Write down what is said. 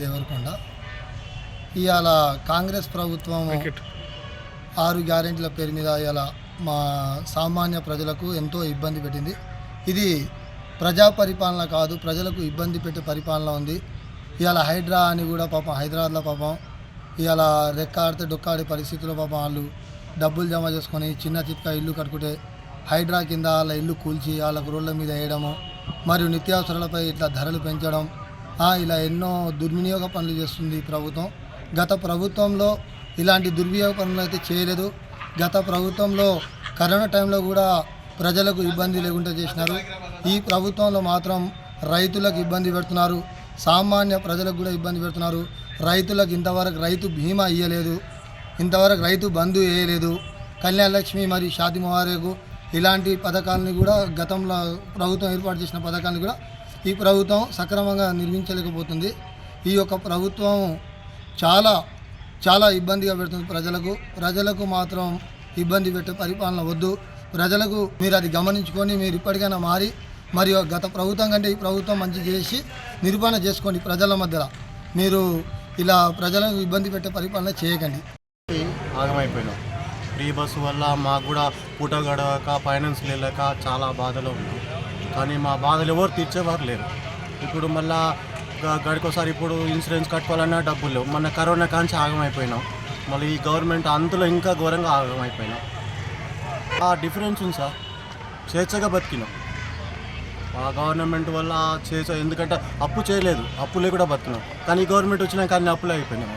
దేవరకొండ. ఇవాళ కాంగ్రెస్ ప్రభుత్వం ఆరు గ్యారెంటీల పేరు మీద ఇవాళ మా సామాన్య ప్రజలకు ఎంతో ఇబ్బంది పెట్టింది. ఇది ప్రజా పరిపాలన కాదు ప్రజలకు ఇబ్బంది పెట్టే పరిపాలన ఉంది. ఇవాళ హైడ్రా అని కూడా పాపం హైదరాబాద్లో పాపం ఇవాళ రెక్కాడితే డొక్కాడే పరిస్థితుల్లో పాపం వాళ్ళు డబ్బులు జమ చేసుకొని చిన్న చిత్క ఇల్లు కట్టుకుంటే హైడ్రా కింద వాళ్ళ ఇల్లు కూల్చి వాళ్ళకు రోడ్ల మీద వేయడము మరియు నిత్యావసరాలపై ఇట్లా ధరలు పెంచడం ఇలా ఎన్నో దుర్వినియోగ పనులు చేస్తుంది ప్రభుత్వం. గత ప్రభుత్వంలో ఇలాంటి దుర్వినియోగ పనులు అయితే చేయలేదు. గత ప్రభుత్వంలో కరోనా టైంలో కూడా ప్రజలకు ఇబ్బంది లేకుండా చేసినారు. ఈ ప్రభుత్వంలో మాత్రం రైతులకు ఇబ్బంది పెడుతున్నారు. సామాన్య ప్రజలకు కూడా ఇబ్బంది పెడుతున్నారు. రైతులకు ఇంతవరకు రైతు బీమా ఇవ్వలేదు ఇంతవరకు రైతు బంధు వేయలేదు. కళ్యాణ లక్ష్మి మరియు షాది మహారేకు ఇలాంటి పథకాలని కూడా గతంలో ప్రభుత్వం ఏర్పాటు చేసిన పథకాలను కూడా ఈ ప్రభుత్వం సక్రమంగా నిర్మించలేకపోతుంది. ఈ యొక్క ప్రభుత్వం చాలా చాలా ఇబ్బందిగా పెడుతుంది ప్రజలకు. ప్రజలకు మాత్రం ఇబ్బంది పెట్టే పరిపాలన వద్దు. ప్రజలకు మీరు అది గమనించుకొని మీరు ఇప్పటికైనా మారి మరియు గత ప్రభుత్వం కంటే ఈ ప్రభుత్వం మంచి చేసి నిరూపణ చేసుకోండి ప్రజల మధ్యలో. మీరు ఇలా ప్రజలకు ఇబ్బంది పెట్టే పరిపాలన చేయకండి. ఆగమైపోయినాం. ఫ్రీ బస్సు వల్ల మాకు కూడా పూట గడవక ఫైనాన్స్ లేక చాలా బాధలో ఉన్నాం. కానీ మా బాధలు ఎవరు తీర్చేవారు లేరు. ఇప్పుడు మళ్ళా గడికోసారి ఇప్పుడు ఇన్సూరెన్స్ కట్టుకోవాలన్నా డబ్బులు లేవు. మన కరోనా కాంచి ఆగమైపోయినాం. మళ్ళీ ఈ గవర్నమెంట్ అందులో ఇంకా ఘోరంగా ఆగమైపోయినాం. ఆ డిఫరెన్స్ ఉంది సార్. స్వేచ్ఛగా బతికినాం. ఆ గవర్నమెంట్ వల్ల చేసా ఎందుకంటే అప్పు చేయలేదు. అప్పు లేకుండా బతికినాం. కానీ ఈ గవర్నమెంట్ వచ్చినా కానీ అప్పులే అయిపోయినాం